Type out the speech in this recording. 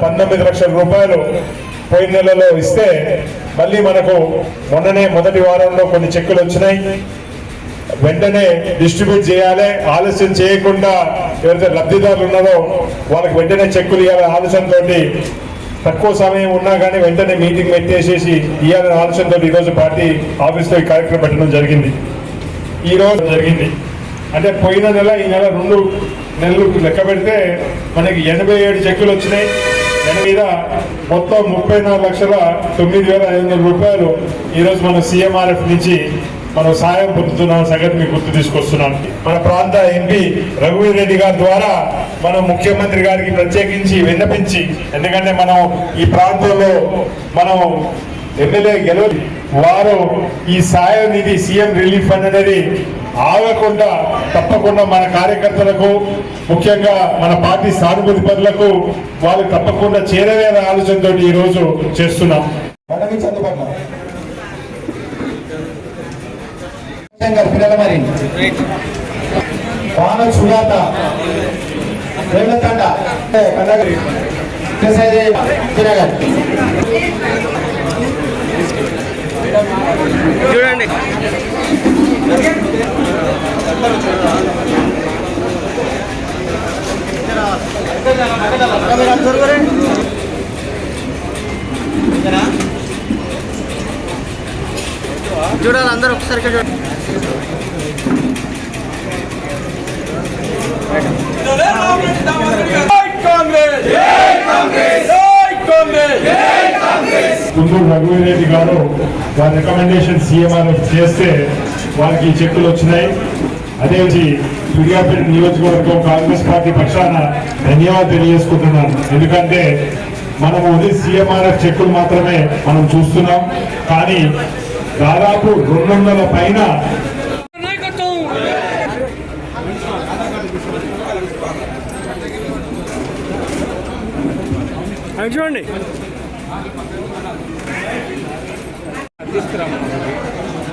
పంతొమ్మిది లక్షల రూపాయలు పోయిన నెలలో ఇస్తే మళ్ళీ మనకు మొన్ననే మొదటి వారంలో కొన్ని చెక్కులు వచ్చినాయి. వెంటనే డిస్ట్రిబ్యూట్ చేయాలి. ఆలస్యం చేయకుండా ఎవరైతే లబ్ధిదారులు ఉన్నారో వాళ్ళకి వెంటనే చెక్కులు ఇవ్వాలి ఆలోచనతో తక్కువ సమయం ఉన్నా కానీ వెంటనే మీటింగ్ పెట్టేసేసి ఇవ్వాలనే ఆలోచనతో ఈరోజు పార్టీ ఆఫీస్లో ఈ కార్యక్రమం పెట్టడం జరిగింది. ఈరోజు జరిగింది. అంటే పోయిన నెల ఈ నెల రెండు నెలలు లెక్క పెడితే మనకి ఎనభై ఏడు చెక్కులు వచ్చినాయి. దాని మీద మొత్తం ముప్పై నాలుగు లక్షల తొమ్మిది వేల ఐదు వందల రూపాయలు ఈరోజు మన సీఎంఆర్ఎఫ్ నుంచి మనం సాయం పొందుతున్నాం సంగతి మీకు గుర్తు తీసుకొస్తున్నాం మన ప్రాంత ఎంపీ రఘువీర్ రెడ్డి గారి ద్వారా మనం ముఖ్యమంత్రి గారికి ప్రత్యేకించి విన్నపించి ఎందుకంటే మనం ఈ ప్రాంతంలో మనం ఎమ్మెల్యే గెలవ వారు ఈ సాయ నిధి సీఎం రిలీఫ్ ఫండ్ అనేది ఆగకుండా తప్పకుండా మన కార్యకర్తలకు ముఖ్యంగా మన పార్టీ సానుభూతి పనులకు వాళ్ళు తప్పకుండా చేరవేల ఆలోచనతో ఈ రోజు చేస్తున్నాం. పిల్లల మరి. సుజాత. రేవతండ కన్నగరి తిరగర్ చూడండి చూడాలి అందరూ ఒకసారి చూడండి. కుందూరు రఘువీర్ గారు వారి రికమెండేషన్ సీఎంఆర్ఎఫ్ చేస్తే వారికి ఈ చెక్కులు వచ్చినాయి. అదే సూర్యాపేట నియోజకవర్గం కాంగ్రెస్ పార్టీ పక్షాన ధన్యవాదాలు తెలియజేసుకుంటున్నాను ఎందుకంటే మనం ఓన్లీ సీఎంఆర్ఎఫ్ చెక్కులు మాత్రమే మనం చూస్తున్నాం. కానీ దాదాపు రెండు వందల పైన చూడండి.